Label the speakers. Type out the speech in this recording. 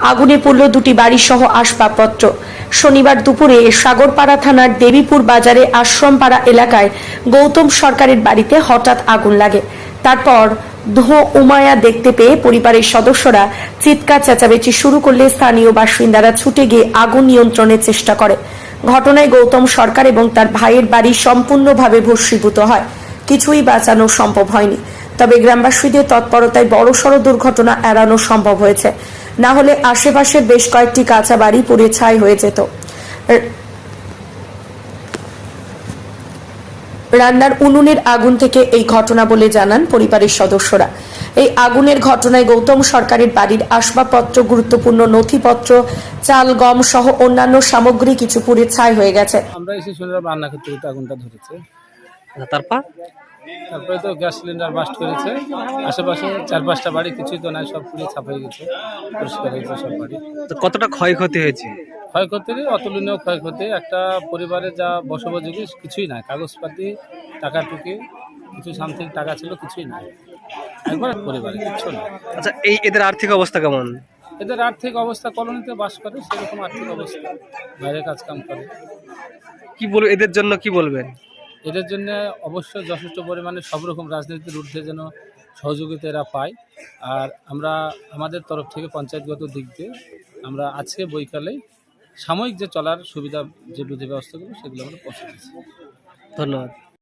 Speaker 1: আগুনে পড়ল দুটি বাড়ি সহ আসবাবপত্র। শনিবার দুপুরে সাগরপাড়া থানার দেবীপুর বাজারে আশ্রমপাড়া এলাকায় গৌতম সরকারের বাড়িতে হঠাৎ আগুন লাগে। তারপর ধোঁ উমায়া দেখতে পেয়ে পরিবারের সদস্যরা চিৎকার চেঁচামেচি শুরু করলে স্থানীয় বাসিন্দারা ছুটে গিয়ে আগুন নিয়ন্ত্রণের চেষ্টা করে। ঘটনায় গৌতম সরকার এবং তার ভাইয়ের বাড়ি সম্পূর্ণভাবে ভস্মীভূত হয়। কিছুই বাঁচানো সম্ভব হয়নি। তবে গ্রামবাসীদের তৎপরতায় বড়সড় দুর্ঘটনা এড়ানো সম্ভব হয়েছে। না হলে আশেপাশের বেশ কয়েকটি কাঁচা বাড়ি পুড়ে ছাই হয়ে যেত। রান্নার উনুনের আগুন থেকে এই ঘটনা বলে জানান পরিবারের সদস্যরা। এই আগুনের ঘটনায় গৌতম সরকারের বাড়ির আসবাবপত্র, গুরুত্বপূর্ণ নথিপত্র, চাল, গম সহ অন্যান্য সামগ্রী কিছু পুড়ে ছাই হয়ে গেছে।
Speaker 2: আমরা এসে শুনলাম রান্না করতে আগুনটা ধরেছে।
Speaker 3: আচ্ছা, তারপর?
Speaker 2: তারপরে তো গ্যাস সিলিন্ডার বাস্ট করেছে। আশেপাশে চার পাঁচটা বাড়ি কিছুই তো নাই সব পুড়ে ছাপাই গেছে। পরিষ্কার হয়ে গেছে সব বাড়ি।
Speaker 3: তো কতটা ক্ষয়ক্ষতি হয়েছে?
Speaker 2: ক্ষয়ক্ষতির অতুলনীয় ক্ষয়ক্ষতি। একটা পরিবারে যা বসবাসযোগ্য কিছুই নাই। কাগজপাতি টাকা টুকি কিছু সামথিং টাকা ছিল কিছুই নাই। একবার পরিবারে কিচ্ছু নাই।
Speaker 3: আচ্ছা এই এদের আর্থিক অবস্থা কেমন?
Speaker 2: এদের আর্থিক অবস্থা কলোনিতে বাস করে সেরকম আর্থিক অবস্থা। বাইরে কাজ কাম করে।
Speaker 3: কি বলব এদের জন্য কি বলবেন?
Speaker 2: এদের জন্য অবশ্যই যথেষ্ট পরিমাণে সব রকম রাজনীতির ঊর্ধ্বে যেন সহযোগিতা এরা পায়। আর আমরা আমাদের তরফ থেকে পঞ্চায়েতগত দিক দিয়ে আমরা আজকে বৈকালে সাময়িক যে চলার সুবিধা, যে বিধি ব্যবস্থাগুলো সেগুলো আমরা পৌঁছে
Speaker 3: ধন্যবাদ।